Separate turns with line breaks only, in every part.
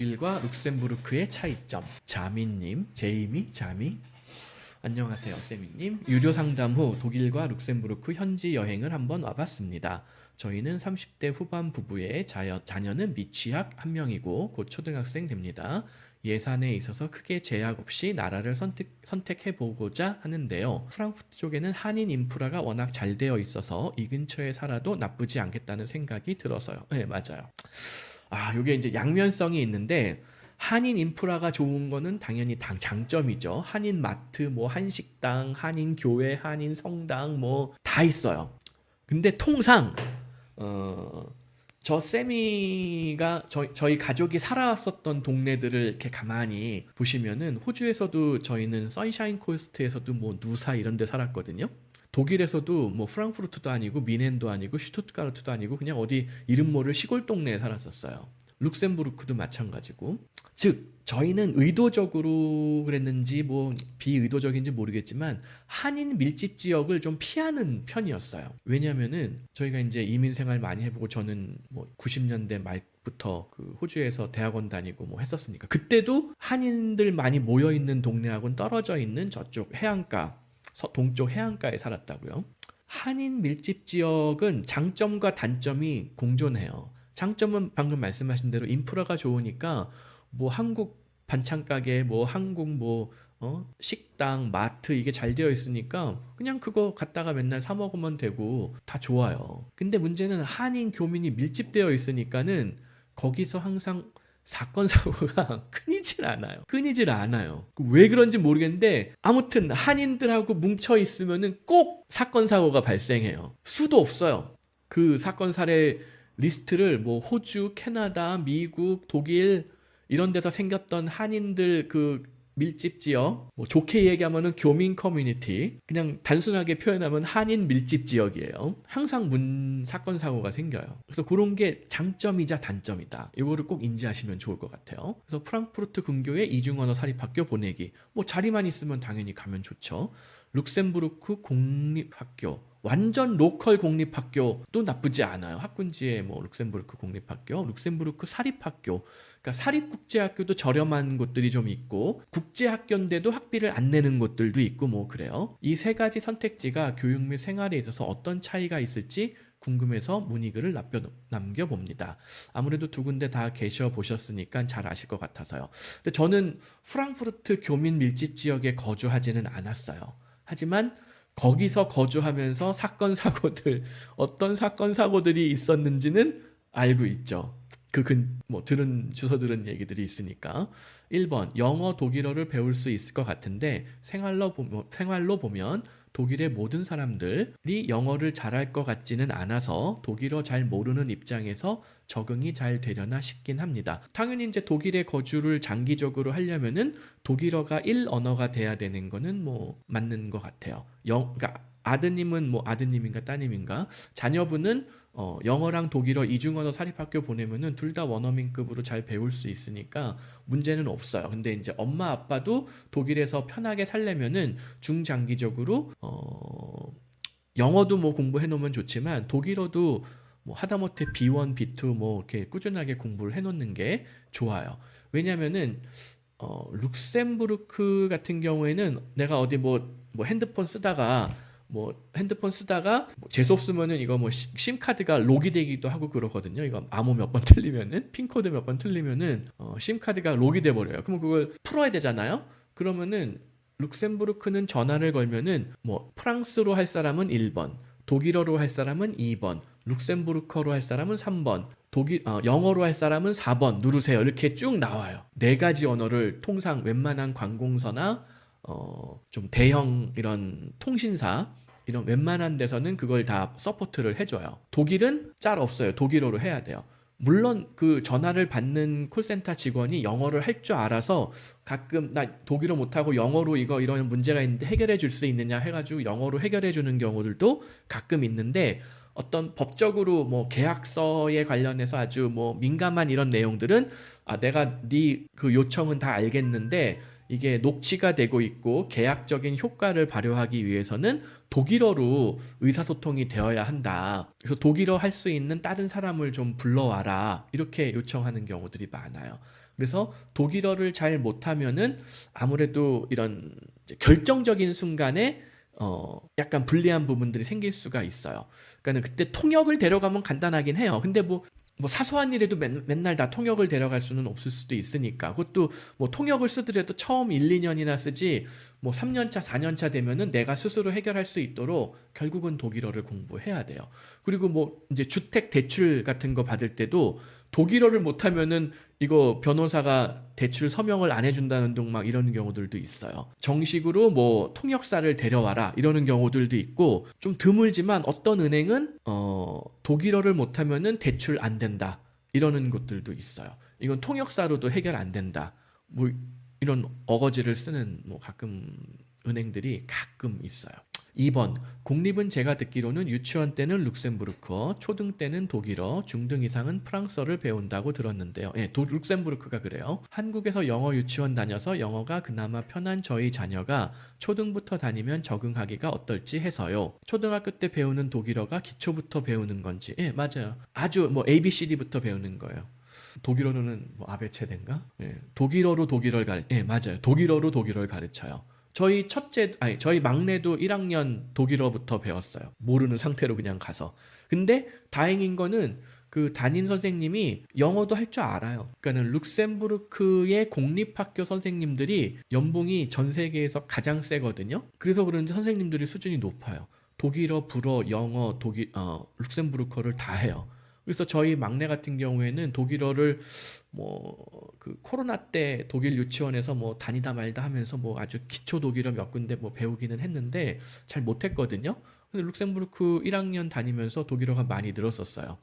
독일과 룩셈부르크의 차이점. 자미님, 제이미, 자미. 안녕하세요, 세미님. 유료 상담 후 독일과 룩셈부르크 현지 여행을 한번 와봤습니다. 저희는 30대 후반 부부의 자녀, 자녀는 미취학 한 명이고 곧 초등학생 됩니다. 예산에 있어서 크게 제약 없이 나라를 선택, 선택해 보고자 하는데요. 프랑크푸르트 쪽에는 한인 인프라가 워낙 잘 되어 있어서 이 근처에 살아도 나쁘지 않겠다는 생각이 들어서요. 네, 맞아요. 아, 이게 이제 양면성이 있는데 한인 인프라가 좋은 거는 당연히 당 장점이죠. 한인 마트, 뭐 한식당, 한인 교회, 한인 성당 뭐 다 있어요. 근데 통상 어, 저 세미가 저희, 저희 가족이 살아왔었던 동네들을 이렇게 가만히 보시면은 호주에서도 저희는 선샤인 코스트에서도 뭐 누사 이런 데 살았거든요. 독일에서도 뭐 프랑크푸르트도 아니고 미넨도 아니고 슈투트가르트도 아니고 그냥 어디 이름 모를 시골 동네에 살았었어요. 룩셈부르크도 마찬가지고. 즉 저희는 의도적으로 그랬는지 뭐 비의도적인지 모르겠지만 한인 밀집 지역을 좀 피하는 편이었어요. 왜냐면은 저희가 이제 이민 생활 많이 해보고 저는 뭐 90년대 말부터 그 호주에서 대학원 다니고 뭐 했었으니까 그때도 한인들 많이 모여 있는 동네하고는 떨어져 있는 저쪽 해안가 서- 동쪽 해안가에 살았다고요. 한인 밀집 지역은 장점과 단점이 공존해요. 장점은 방금 말씀하신 대로 인프라가 좋으니까 뭐 한국 반찬 가게, 뭐 한국 뭐 어? 식당, 마트 이게 잘 되어 있으니까 그냥 그거 갖다가 맨날 사 먹으면 되고 다 좋아요. 근데 문제는 한인 교민이 밀집되어 있으니까는 거기서 항상 사건 사고가 끊이질 않아요. 끊이질 않아요. 왜 그런지 모르겠는데 아무튼 한인들하고 뭉쳐 있으면은 꼭 사건 사고가 발생해요. 수도 없어요. 그 사건 사례 리스트를 뭐 호주, 캐나다, 미국, 독일 이런 데서 생겼던 한인들 그 밀집 지역, 뭐 좋게 얘기하면은 교민 커뮤니티, 그냥 단순하게 표현하면 한인 밀집 지역이에요. 항상 문 사건 사고가 생겨요. 그래서 그런 게 장점이자 단점이다. 이거를 꼭 인지하시면 좋을 것 같아요. 그래서 프랑크푸르트 근교에 이중언어 사립학교 보내기. 뭐 자리만 있으면 당연히 가면 좋죠. 룩셈부르크 공립학교 완전 로컬 공립학교도 나쁘지 않아요. 학군지에 뭐 룩셈부르크 공립학교, 룩셈부르크 사립학교, 그러니까 사립국제학교도 저렴한 곳들이 좀 있고 국제학교인데도 학비를 안 내는 곳들도 있고 뭐 그래요. 이 세 가지 선택지가 교육 및 생활에 있어서 어떤 차이가 있을지 궁금해서 문의글을 남겨, 남겨봅니다. 아무래도 두 군데 다 계셔 보셨으니까 잘 아실 것 같아서요. 근데 저는 프랑크푸르트 교민 밀집 지역에 거주하지는 않았어요. 하지만 거기서 거주하면서 사건 사고들 어떤 사건 사고들이 있었는지는 알고 있죠. 그 근 뭐 들은 주워 들은 얘기들이 있으니까 1번 영어 독일어를 배울 수 있을 것 같은데 생활로 보면 생활로 보면 독일의 모든 사람들이 영어를 잘할 것 같지는 않아서 독일어 잘 모르는 입장에서 적응이 잘 되려나 싶긴 합니다. 당연히 이제 독일에 거주를 장기적으로 하려면은 독일어가 1 언어가 돼야 되는 거는 뭐 맞는 것 같아요. 영, 그러니까 아드님은 뭐 아드님인가 따님인가 자녀분은 어, 영어랑 독일어 이중언어 사립학교 보내면은 둘 다 원어민급으로 잘 배울 수 있으니까 문제는 없어요. 근데 이제 엄마 아빠도 독일에서 편하게 살려면은 중장기적으로 어, 영어도 뭐 공부해 놓으면 좋지만 독일어도 뭐 하다못해 B1, B2 뭐 이렇게 꾸준하게 공부를 해 놓는 게 좋아요. 왜냐면은 어, 룩셈부르크 같은 경우에는 내가 어디 뭐, 뭐 핸드폰 쓰다가 뭐 핸드폰 쓰다가 뭐 재수 없으면은 이거 뭐 시- 심카드가 록이 되기도 하고 그러거든요. 이거 암호 몇 번 틀리면은 핀 코드 몇 번 틀리면은 어, 심카드가 록이 돼 버려요. 그럼 그걸 풀어야 되잖아요. 그러면은 룩셈부르크는 전화를 걸면은 뭐 프랑스로 할 사람은 1번, 독일어로 할 사람은 2번, 룩셈부르크어로 할 사람은 3번, 독일 어, 영어로 할 사람은 4번 누르세요. 이렇게 쭉 나와요. 네 가지 언어를 통상 웬만한 관공서나 어, 좀 대형 이런 통신사 이런 웬만한 데서는 그걸 다 서포트를 해줘요. 독일은 짤 없어요. 독일어로 해야 돼요. 물론 그 전화를 받는 콜센터 직원이 영어를 할 줄 알아서 가끔 나 독일어 못하고 영어로 이거 이런 문제가 있는데 해결해 줄 수 있느냐 해가지고 영어로 해결해 주는 경우들도 가끔 있는데 어떤 법적으로 뭐 계약서에 관련해서 아주 뭐 민감한 이런 내용들은 아 내가 네 그 요청은 다 알겠는데 이게 녹취가 되고 있고 계약적인 효과를 발휘하기 위해서는 독일어로 의사소통이 되어야 한다. 그래서 독일어 할 수 있는 다른 사람을 좀 불러와라. 이렇게 요청하는 경우들이 많아요. 그래서 독일어를 잘 못하면은 아무래도 이런 결정적인 순간에 어 약간 불리한 부분들이 생길 수가 있어요. 그러니까는 그때 통역을 데려가면 간단하긴 해요. 근데 뭐 뭐 사소한 일에도 맨, 맨날 다 통역을 데려갈 수는 없을 수도 있으니까. 그것도 뭐 통역을 쓰더라도 처음 1, 2년이나 쓰지 뭐 3년차, 4년차 되면은 내가 스스로 해결할 수 있도록 결국은 독일어를 공부해야 돼요. 그리고 뭐 이제 주택 대출 같은 거 받을 때도 독일어를 못하면은 이거 변호사가 대출 서명을 안 해준다는 등막 이런 경우들도 있어요. 정식으로 뭐 통역사를 데려와라 이러는 경우들도 있고 좀 드물지만 어떤 은행은 어 독일어를 못하면은 대출 안 된다 이러는 곳들도 있어요. 이건 통역사로도 해결 안 된다. 뭐 이런 어거지를 쓰는 뭐 가끔 은행들이 가끔 있어요. 2번 공립은 제가 듣기로는 유치원 때는 룩셈부르크어, 초등 때는 독일어, 중등 이상은 프랑스어를 배운다고 들었는데요. 예, 도, 룩셈부르크가 그래요. 한국에서 영어 유치원 다녀서 영어가 그나마 편한 저희 자녀가 초등부터 다니면 적응하기가 어떨지 해서요. 초등학교 때 배우는 독일어가 기초부터 배우는 건지. 예, 맞아요. 아주 뭐 ABCD부터 배우는 거예요. 독일어로는 뭐 아베체덴가? 예, 독일어로 독일어를 가르. 예, 맞아요. 독일어로 독일어를 가르쳐요. 저희 첫째, 아니, 저희 막내도 1학년 독일어부터 배웠어요. 모르는 상태로 그냥 가서. 근데 다행인 거는 그 담임 선생님이 영어도 할 줄 알아요. 그러니까는 룩셈부르크의 공립학교 선생님들이 연봉이 전 세계에서 가장 세거든요. 그래서 그런지 선생님들이 수준이 높아요. 독일어, 불어, 영어, 독일, 어, 룩셈부르크어를 다 해요. 그래서 저희 막내 같은 경우에는 독일어를 뭐 그 코로나 때 독일 유치원에서 뭐 다니다 말다 하면서 뭐 아주 기초 독일어 몇 군데 뭐 배우기는 했는데 잘 못했거든요. 근데 룩셈부르크 1학년 다니면서 독일어가 많이 늘었었어요.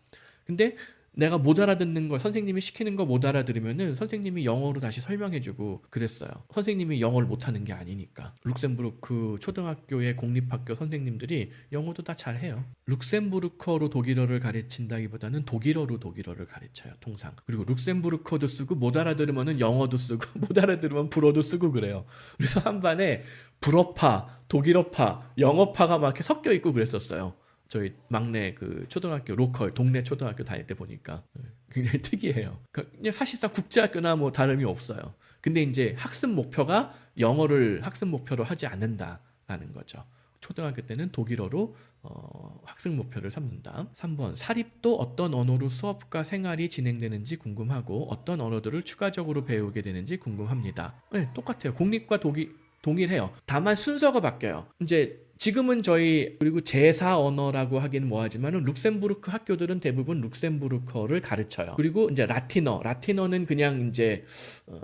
근데 내가 못 알아듣는 거 선생님이 시키는 거 못 알아들으면은 선생님이 영어로 다시 설명해주고 그랬어요. 선생님이 영어를 못하는 게 아니니까. 룩셈부르크 초등학교의 공립학교 선생님들이 영어도 다 잘해요. 룩셈부르크어로 독일어를 가르친다기보다는 독일어로 독일어를 가르쳐요. 통상. 그리고 룩셈부르크어도 쓰고 못 알아들으면은 영어도 쓰고 못 알아들으면 불어도 쓰고 그래요. 그래서 한 반에 불어파, 독일어파, 영어파가 막 이렇게 섞여 있고 그랬었어요. 저희 막내 그 초등학교 로컬 동네 초등학교 다닐 때 보니까 굉장히 특이해요. 그냥 사실상 국제학교나 뭐 다름이 없어요. 근데 이제 학습 목표가 영어를 학습 목표로 하지 않는다라는 거죠. 초등학교 때는 독일어로 어, 학습 목표를 삼는다. 3번 사립도 어떤 언어로 수업과 생활이 진행되는지 궁금하고 어떤 언어들을 추가적으로 배우게 되는지 궁금합니다. 네, 똑같아요. 공립과 독일 동일해요. 다만 순서가 바뀌어요. 이제 지금은 저희 그리고 제4 언어라고 하기는 뭐하지만은 룩셈부르크 학교들은 대부분 룩셈부르크어를 가르쳐요. 그리고 이제 라틴어, 라틴어는 그냥 이제 어,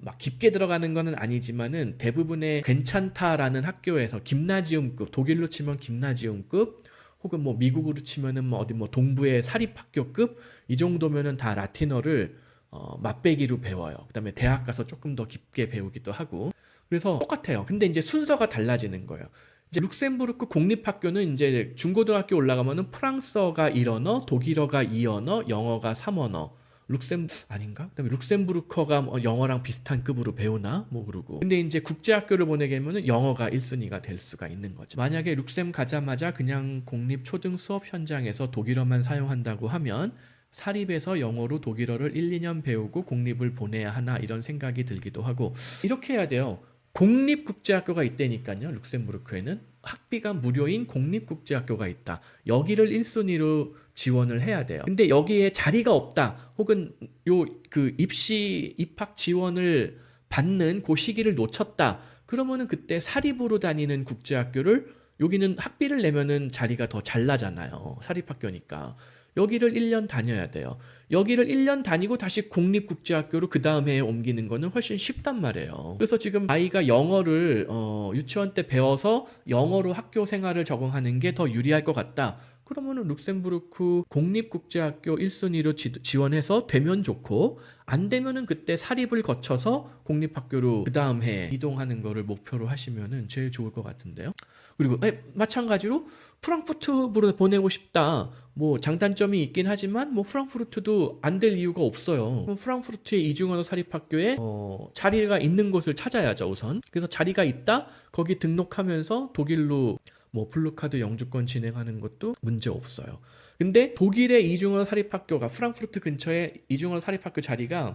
막 깊게 들어가는 거는 아니지만은 대부분의 괜찮다라는 학교에서 김나지움급 독일로 치면 김나지움급 혹은 뭐 미국으로 치면은 뭐 어디 뭐 동부의 사립학교급 이 정도면은 다 라틴어를 어, 맛배기로 배워요. 그다음에 대학 가서 조금 더 깊게 배우기도 하고 그래서 똑같아요. 근데 이제 순서가 달라지는 거예요. 이제 룩셈부르크 공립학교는 이제 중고등학교 올라가면은 프랑스어가 1언어, 독일어가 2언어, 영어가 3언어. 룩셈 아닌가? 그다음에 룩셈부르크어가 뭐 영어랑 비슷한 급으로 배우나 뭐 그러고. 근데 이제 국제학교를 보내게 되면은 영어가 1순위가 될 수가 있는 거죠. 만약에 룩셈 가자마자 그냥 공립 초등 수업 현장에서 독일어만 사용한다고 하면 사립에서 영어로 독일어를 1, 2년 배우고 공립을 보내야 하나 이런 생각이 들기도 하고 이렇게 해야 돼요. 공립국제학교가 있다니까요. 룩셈부르크에는 학비가 무료인 공립국제학교가 있다. 여기를 1순위로 지원을 해야 돼요. 근데 여기에 자리가 없다. 혹은 요 그 입시 입학 지원을 받는 그 시기를 놓쳤다. 그러면은 그때 사립으로 다니는 국제학교를 여기는 학비를 내면은 자리가 더 잘 나잖아요. 사립학교니까. 여기를 1년 다녀야 돼요. 여기를 1년 다니고 다시 공립국제학교로 그 다음 해에 옮기는 거는 훨씬 쉽단 말이에요. 그래서 지금 아이가 영어를 어, 유치원 때 배워서 영어로 학교 생활을 적응하는 게 더 유리할 것 같다. 그러면은 룩셈부르크 공립국제학교 1순위로 지, 원해서 되면 좋고 안 되면은 그때 사립을 거쳐서 공립학교로 그 다음 해 이동하는 거를 목표로 하시면은 제일 좋을 것 같은데요. 그리고 에, 마찬가지로 프랑크푸르트로 보내고 싶다. 뭐 장단점이 있긴 하지만 뭐 프랑크푸르트도 안 될 이유가 없어요. 프랑크푸르트의 이중언어 사립학교에 어, 자리가 있는 곳을 찾아야죠 우선. 그래서 자리가 있다 거기 등록하면서 독일로 뭐 블루카드 영주권 진행하는 것도 문제 없어요. 근데 독일의 이중언어 사립학교가 프랑크푸르트 근처에 이중언어 사립학교 자리가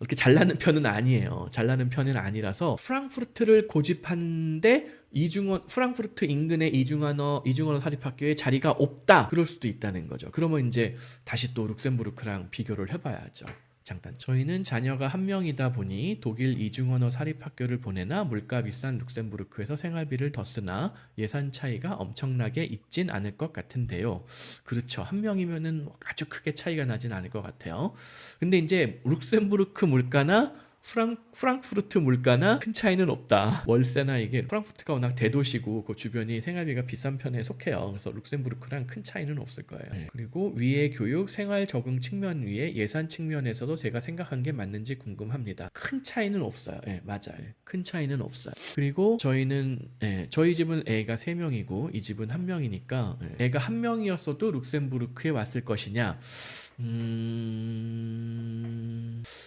이렇게 잘 나는 편은 아니에요. 잘 나는 편은 아니라서 프랑크푸르트를 고집하는데 이중언 프랑크푸르트 인근의 이중언어 이중언어 사립학교에 자리가 없다. 그럴 수도 있다는 거죠. 그러면 이제 다시 또 룩셈부르크랑 비교를 해봐야죠. 장단. 저희는 자녀가 한 명이다 보니 독일 이중언어 사립학교를 보내나 물가 비싼 룩셈부르크에서 생활비를 더 쓰나 예산 차이가 엄청나게 있진 않을 것 같은데요. 그렇죠. 한 명이면은 아주 크게 차이가 나진 않을 것 같아요. 근데 이제 룩셈부르크 물가나 프랑, 프랑크푸르트 물가나 큰 차이는 없다. 월세나 이게 프랑크푸르트가 워낙 대도시고 그 주변이 생활비가 비싼 편에 속해요. 그래서 룩셈부르크랑 큰 차이는 없을 거예요. 네. 그리고 위의 교육, 생활 적응 측면 위에 예산 측면에서도 제가 생각한 게 맞는지 궁금합니다. 큰 차이는 없어요. 예, 맞아요. 큰 차이는 없어요. 그리고 저희는 예, 저희 집은 애가 3명이고 이 집은 한 명이니까 예, 애가 한 명이었어도 룩셈부르크에 왔을 것이냐? 음...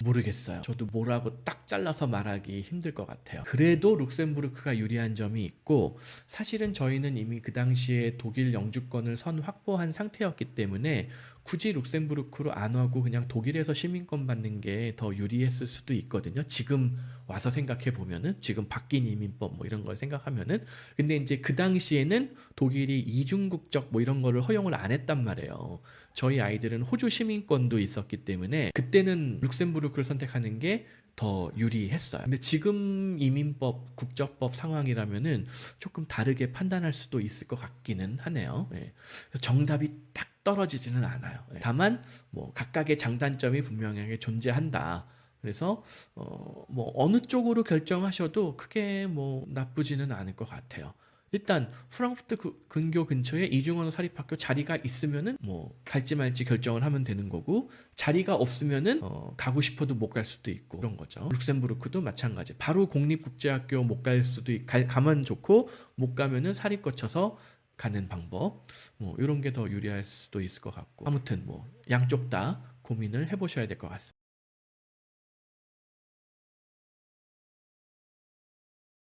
모르겠어요. 저도 뭐라고 딱 잘라서 말하기 힘들 것 같아요. 그래도 룩셈부르크가 유리한 점이 있고 사실은 저희는 이미 그 당시에 독일 영주권을 선 확보한 상태였기 때문에 굳이 룩셈부르크로 안 하고 그냥 독일에서 시민권 받는 게 더 유리했을 수도 있거든요. 지금 와서 생각해 보면은 지금 바뀐 이민법 뭐 이런 걸 생각하면은 근데 이제 그 당시에는 독일이 이중 국적 뭐 이런 거를 허용을 안 했단 말이에요. 저희 아이들은 호주 시민권도 있었기 때문에 그때는 룩셈부르크를 선택하는 게 더 유리했어요. 근데 지금 이민법, 국적법 상황이라면은 조금 다르게 판단할 수도 있을 것 같기는 하네요. 예. 정답이 딱 떨어지지는 않아요. 예. 다만 뭐 각각의 장단점이 분명하게 존재한다. 그래서 어, 뭐 어느 쪽으로 결정하셔도 크게 뭐 나쁘지는 않을 것 같아요. 일단 프랑크푸르트 그- 근교 근처에 이중언어 사립학교 자리가 있으면은 뭐 갈지 말지 결정을 하면 되는 거고 자리가 없으면은 어, 가고 싶어도 못 갈 수도 있고 그런 거죠. 룩셈부르크도 마찬가지. 바로 공립 국제학교 못 갈 수도 있, 가, 가면 좋고 못 가면은 사립 거쳐서 가는 방법 뭐 이런 게 더 유리할 수도 있을 것 같고 아무튼 뭐 양쪽 다 고민을 해보셔야 될 것 같습니다.